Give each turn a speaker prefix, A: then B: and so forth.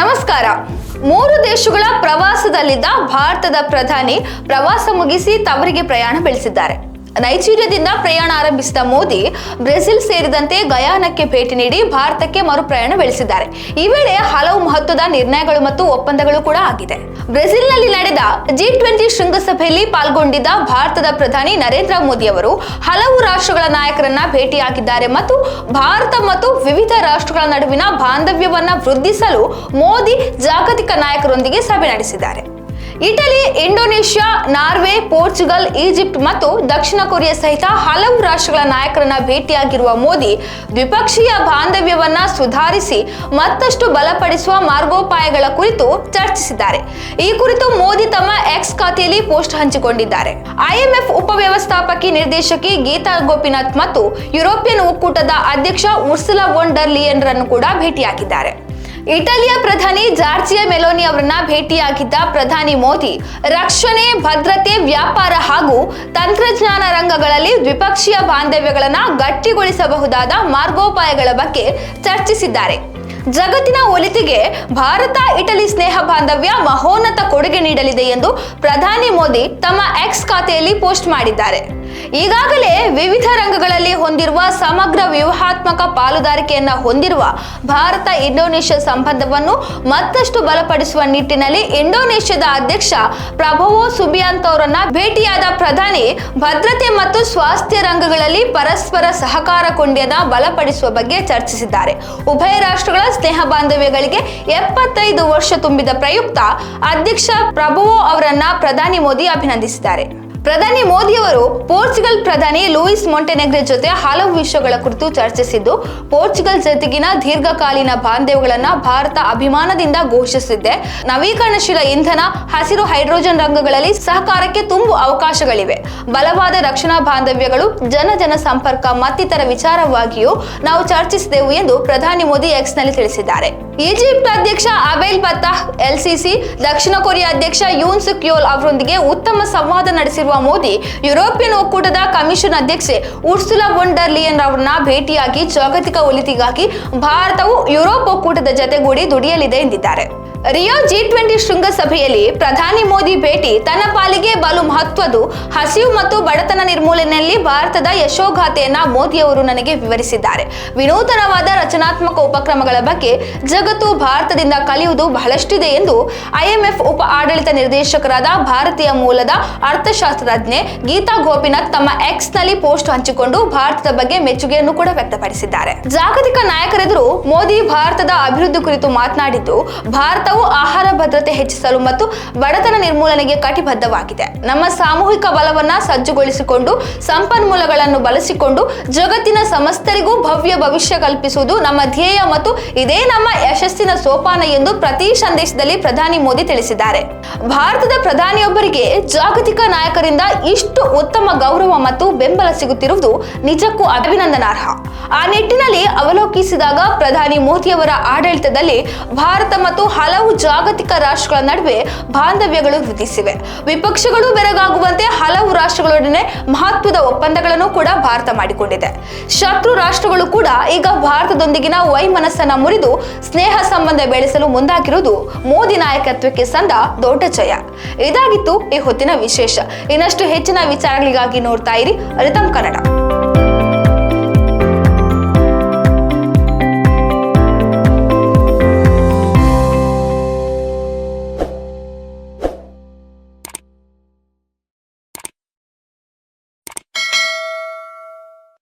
A: ನಮಸ್ಕಾರ. ಮೂರು ದೇಶಗಳ ಪ್ರವಾಸದಲ್ಲಿದ್ದ ಭಾರತದ ಪ್ರಧಾನಿ ಪ್ರವಾಸ ಮುಗಿಸಿ ತವರಿಗೆ ಪ್ರಯಾಣ ಬೆಳೆಸಿದ್ದಾರೆ. ನೈಜೀರಿಯಾದಿಂದ ಪ್ರಯಾಣ ಆರಂಭಿಸಿದ ಮೋದಿ, ಬ್ರೆಜಿಲ್ ಸೇರಿದಂತೆ ಗಯಾನಕ್ಕೆ ಭೇಟಿ ನೀಡಿ ಭಾರತಕ್ಕೆ ಮರು ಪ್ರಯಾಣ ಬೆಳೆಸಿದ್ದಾರೆ. ಈ ವೇಳೆ ಹಲವು ಮಹತ್ವದ ನಿರ್ಣಯಗಳು ಮತ್ತು ಒಪ್ಪಂದಗಳು ಕೂಡ ಆಗಿದೆ. ಬ್ರೆಜಿಲ್ನಲ್ಲಿ ನಡೆದ ಜಿ ಟ್ವೆಂಟಿ ಶೃಂಗಸಭೆಯಲ್ಲಿ ಪಾಲ್ಗೊಂಡಿದ್ದ ಭಾರತದ ಪ್ರಧಾನಿ ನರೇಂದ್ರ ಮೋದಿ ಅವರು ಹಲವು ರಾಷ್ಟ್ರಗಳ ನಾಯಕರನ್ನ ಭೇಟಿಯಾಗಿದ್ದಾರೆ ಮತ್ತು ಭಾರತ ಮತ್ತು ವಿವಿಧ ರಾಷ್ಟ್ರಗಳ ನಡುವಿನ ಬಾಂಧವ್ಯವನ್ನ ವೃದ್ಧಿಸಲು ಮೋದಿ ಜಾಗತಿಕ ನಾಯಕರೊಂದಿಗೆ ಸಭೆ ನಡೆಸಿದ್ದಾರೆ. Italy, Indonesia, Norway, Portugal, Egypt ಮತ್ತು ದಕ್ಷಿಣ ಕೊರಿಯಾ ಸಹಿತ ಹಲವು ರಾಷ್ಟ್ರಗಳ ನಾಯಕರನ್ನ ಭೇಟಿಯಾಗಿರುವ ಮೋದಿ ದ್ವಿಪಕ್ಷೀಯ ಬಾಂಧವ್ಯವನ್ನ ಸುಧಾರಿಸಿ ಮತ್ತಷ್ಟು ಬಲಪಡಿಸುವ ಮಾರ್ಗೋಪಾಯಗಳ ಕುರಿತು ಚರ್ಚಿಸಿದ್ದಾರೆ. ಈ ಕುರಿತು ಮೋದಿ ತಮ್ಮ ಎಕ್ಸ್ ಖಾತೆಯಲ್ಲಿ ಪೋಸ್ಟ್ ಹಂಚಿಕೊಂಡಿದ್ದಾರೆ. ಐಎಂಎಫ್ ಉಪವ್ಯವಸ್ಥಾಪಕಿ ನಿರ್ದೇಶಕಿ ಗೀತಾ ಗೋಪಿನಾಥ್ ಮತ್ತು ಯುರೋಪಿಯನ್ ಒಕ್ಕೂಟದ ಅಧ್ಯಕ್ಷ ಉರ್ಸುಲಾ ವೊನ್ ಡರ್ ಲಿಯನ್ ರನ್ನು ಕೂಡ ಭೇಟಿಯಾಗಿದ್ದಾರೆ. ಇಟಲಿಯ ಪ್ರಧಾನಿ ಜಾರ್ಜಿಯಾ ಮೆಲೋನಿ ಅವರನ್ನ ಭೇಟಿಯಾಗಿದ್ದ ಪ್ರಧಾನಿ ಮೋದಿ, ರಕ್ಷಣೆ, ಭದ್ರತೆ, ವ್ಯಾಪಾರ ಹಾಗೂ ತಂತ್ರಜ್ಞಾನ ರಂಗಗಳಲ್ಲಿ ದ್ವಿಪಕ್ಷೀಯ ಬಾಂಧವ್ಯಗಳನ್ನು ಗಟ್ಟಿಗೊಳಿಸಬಹುದಾದ ಮಾರ್ಗೋಪಾಯಗಳ ಬಗ್ಗೆ ಚರ್ಚಿಸಿದ್ದಾರೆ. ಜಗತ್ತಿನ ಒಲಿತಿಗೆ ಭಾರತ, ಇಟಲಿ ಸ್ನೇಹ ಬಾಂಧವ್ಯ ಮಹೋನ್ನತ ಕೊಡುಗೆ ನೀಡಲಿದೆ ಎಂದು ಪ್ರಧಾನಿ ಮೋದಿ ತಮ್ಮ ಎಕ್ಸ್ ಖಾತೆಯಲ್ಲಿ ಪೋಸ್ಟ್ ಮಾಡಿದ್ದಾರೆ. ಈಗಾಗಲೇ ವಿವಿಧ ರಂಗಗಳಲ್ಲಿ ಹೊಂದಿರುವ ಸಮಗ್ರ ವ್ಯೂಹಾತ್ಮಕ ಪಾಲುದಾರಿಕೆಯನ್ನ ಹೊಂದಿರುವ ಭಾರತ ಇಂಡೋನೇಷ್ಯಾ ಸಂಬಂಧವನ್ನು ಮತ್ತಷ್ಟು ಬಲಪಡಿಸುವ ನಿಟ್ಟಿನಲ್ಲಿ ಇಂಡೋನೇಷ್ಯಾದ ಅಧ್ಯಕ್ಷ ಪ್ರಭವೋ ಸುಬಿಯಾಂತ್ ಅವರನ್ನ ಭೇಟಿಯಾದ ಪ್ರಧಾನಿ ಭದ್ರತೆ ಮತ್ತು ಸ್ವಾಸ್ಥ್ಯ ರಂಗಗಳಲ್ಲಿ ಪರಸ್ಪರ ಸಹಕಾರ ಕೊಂಡಿಯನ್ನ ಬಲಪಡಿಸುವ ಬಗ್ಗೆ ಚರ್ಚಿಸಿದ್ದಾರೆ. ಉಭಯ ರಾಷ್ಟ್ರಗಳ ಸ್ನೇಹ ಬಾಂಧವ್ಯಗಳಿಗೆ ಎಪ್ಪತ್ತೈದು ವರ್ಷ ತುಂಬಿದ ಪ್ರಯುಕ್ತ ಅಧ್ಯಕ್ಷ ಪ್ರಭುವೋ ಅವರನ್ನ ಪ್ರಧಾನಿ ಮೋದಿ ಅಭಿನಂದಿಸಿದ್ದಾರೆ. ಪ್ರಧಾನಿ ಮೋದಿ ಅವರು ಪೋರ್ಚುಗಲ್ ಪ್ರಧಾನಿ ಲೂಯಿಸ್ ಮೊಂಟೆನೆಗ್ರೆ ಜೊತೆ ಹಲವು ವಿಷಯಗಳ ಕುರಿತು ಚರ್ಚಿಸಿದ್ದು, ಪೋರ್ಚುಗಲ್ ಜೊತೆಗಿನ ದೀರ್ಘಕಾಲೀನ ಬಾಂಧವ್ಯಗಳನ್ನ ಭಾರತ ಅಭಿಮಾನದಿಂದ ಘೋಷಿಸಿದೆ. ನವೀಕರಣಶೀಲ ಇಂಧನ, ಹಸಿರು ಹೈಡ್ರೋಜನ್ ರಂಗಗಳಲ್ಲಿ ಸಹಕಾರಕ್ಕೆ ತುಂಬು ಅವಕಾಶಗಳಿವೆ. ಬಲವಾದ ರಕ್ಷಣಾ ಬಾಂಧವ್ಯಗಳು, ಜನ ಜನ ಸಂಪರ್ಕ ಮತ್ತಿತರ ವಿಚಾರವಾಗಿಯೂ ನಾವು ಚರ್ಚಿಸಿದೆವು ಎಂದು ಪ್ರಧಾನಿ ಮೋದಿ ಎಕ್ಸ್ನಲ್ಲಿ ತಿಳಿಸಿದ್ದಾರೆ. ಈಜಿಪ್ಟ್ ಅಧ್ಯಕ್ಷ ಅಬೆಲ್ ಬತ್ತಾಹ್ ಎಲ್ಸಿಸಿ ದಕ್ಷಿಣ ಕೊರಿಯಾ ಅಧ್ಯಕ್ಷ ಯೂನ್ ಸುಕ್ ಯೋಲ್ ಅವರೊಂದಿಗೆ ಉತ್ತಮ ಸಂವಾದ ನಡೆಸಿರುವ ಮೋದಿ, ಯುರೋಪಿಯನ್ ಒಕ್ಕೂಟದ ಕಮಿಷನ್ ಅಧ್ಯಕ್ಷೆ ಉರ್ಸುಲಾ ಲಿಯನ್ ಅವರನ್ನ ಭೇಟಿಯಾಗಿ ಜಾಗತಿಕ ಒಲಿತಿಗಾಗಿ ಭಾರತವು ಯುರೋಪ್ ಒಕ್ಕೂಟದ ಜತೆಗೂಡಿ ದುಡಿಯಲಿದೆ ಎಂದಿದ್ದಾರೆ. ರಿಯೋ ಜಿ ಟ್ವೆಂಟಿ ಶೃಂಗಸಭೆಯಲ್ಲಿ ಪ್ರಧಾನಿ ಮೋದಿ ಭೇಟಿ, ತನ್ನ ಪಾಲಿಗೆ ಬಲು ಮಹತ್ವದ್ದು, ಹಸಿವು ಮತ್ತು ಬಡತನ ನಿರ್ಮೂಲನೆಯಲ್ಲಿ ಭಾರತದ ಯಶೋಗಾಥೆಯನ್ನ ಮೋದಿಯವರು ನನಗೆ ವಿವರಿಸಿದ್ದಾರೆ. ವಿನೂತನವಾದ ರಚನಾತ್ಮಕ ಉಪಕ್ರಮಗಳ ಬಗ್ಗೆ ಜಗತ್ತು ಭಾರತದಿಂದ ಕಲಿಯುವುದು ಬಹಳಷ್ಟಿದೆ ಎಂದು ಐಎಂಎಫ್ ಉಪ ಆಡಳಿತ ನಿರ್ದೇಶಕರಾದ ಭಾರತೀಯ ಮೂಲದ ಅರ್ಥಶಾಸ್ತ್ರಜ್ಞೆ ಗೀತಾ ಗೋಪಿನಾಥ್ ತಮ್ಮ ಎಕ್ಸ್ನಲ್ಲಿ ಪೋಸ್ಟ್ ಹಂಚಿಕೊಂಡು ಭಾರತದ ಬಗ್ಗೆ ಮೆಚ್ಚುಗೆಯನ್ನು ಕೂಡ ವ್ಯಕ್ತಪಡಿಸಿದ್ದಾರೆ. ಜಾಗತಿಕ ನಾಯಕರೆದುರು ಮೋದಿ ಭಾರತದ ಅಭಿವೃದ್ಧಿ ಕುರಿತು ಮಾತನಾಡಿದ್ದು ಭಾರತವು ಆಹಾರ ಭದ್ರತೆ ಹೆಚ್ಚಿಸಲು ಮತ್ತು ಬಡತನ ನಿರ್ಮೂಲನೆಗೆ ಕಟಿಬದ್ಧವಾಗಿದೆ. ನಮ್ಮ ಸಾಮೂಹಿಕ ಬಲವನ್ನ ಸಜ್ಜುಗೊಳಿಸಿಕೊಂಡು, ಸಂಪನ್ಮೂಲಗಳನ್ನು ಬಳಸಿಕೊಂಡು, ಜಗತ್ತಿನ ಸಮಸ್ತರಿಗೂ ಭವ್ಯ ಭವಿಷ್ಯ ಕಲ್ಪಿಸುವುದು ನಮ್ಮ ಧ್ಯೇಯ ಮತ್ತು ಇದೇ ನಮ್ಮ ಯಶಸ್ಸಿನ ಸೋಪಾನ ಎಂದು ಪ್ರತಿ ಸಂದೇಶದಲ್ಲಿ ಪ್ರಧಾನಿ ಮೋದಿ ತಿಳಿಸಿದ್ದಾರೆ. ಭಾರತದ ಪ್ರಧಾನಿಯೊಬ್ಬರಿಗೆ ಜಾಗತಿಕ ನಾಯಕರಿಂದ ಇಷ್ಟು ಉತ್ತಮ ಗೌರವ ಮತ್ತು ಬೆಂಬಲ ಸಿಗುತ್ತಿರುವುದು ನಿಜಕ್ಕೂ ಅಭಿನಂದನಾರ್ಹ. ಆ ನಿಟ್ಟಿನಲ್ಲಿ ಅವಲೋಕಿಸಿದಾಗ ಪ್ರಧಾನಿ ಮೋದಿಯವರ ಆಡಳಿತದಲ್ಲಿ ಭಾರತ ಮತ್ತು ಹಲವು ಜಾಗತಿಕ ರಾಷ್ಟ್ರಗಳ ನಡುವೆ ಬಾಂಧವ್ಯಗಳು ವೃದ್ಧಿಸಿವೆ. ವಿಪಕ್ಷಗಳು ಬೆರಗಾಗುವಂತೆ ಹಲವು ರಾಷ್ಟ್ರಗಳೊಡನೆ ಮಹತ್ವದ ಒಪ್ಪಂದಗಳನ್ನು ಕೂಡ ಭಾರತ ಮಾಡಿಕೊಂಡಿದೆ. ಶತ್ರು ರಾಷ್ಟ್ರಗಳು ಕೂಡ ಈಗ ಭಾರತದೊಂದಿಗಿನ ವೈಮನಸ್ಸನ್ನ ಮುರಿದು ಸ್ನೇಹ ಸಂಬಂಧ ಬೆಳೆಸಲು ಮುಂದಾಗಿರುವುದು ಮೋದಿ ನಾಯಕತ್ವಕ್ಕೆ ಸಂದ ದೊಡ್ಡ ಜಯ. ಇದಾಗಿತ್ತು ಈ ಹೊತ್ತಿನ ವಿಶೇಷ. ಇನ್ನಷ್ಟು ಹೆಚ್ಚಿನ ವಿಚಾರಗಳಿಗಾಗಿ ನೋಡ್ತಾ ಇರಿ ರಿತಮ್ ಕನ್ನಡ.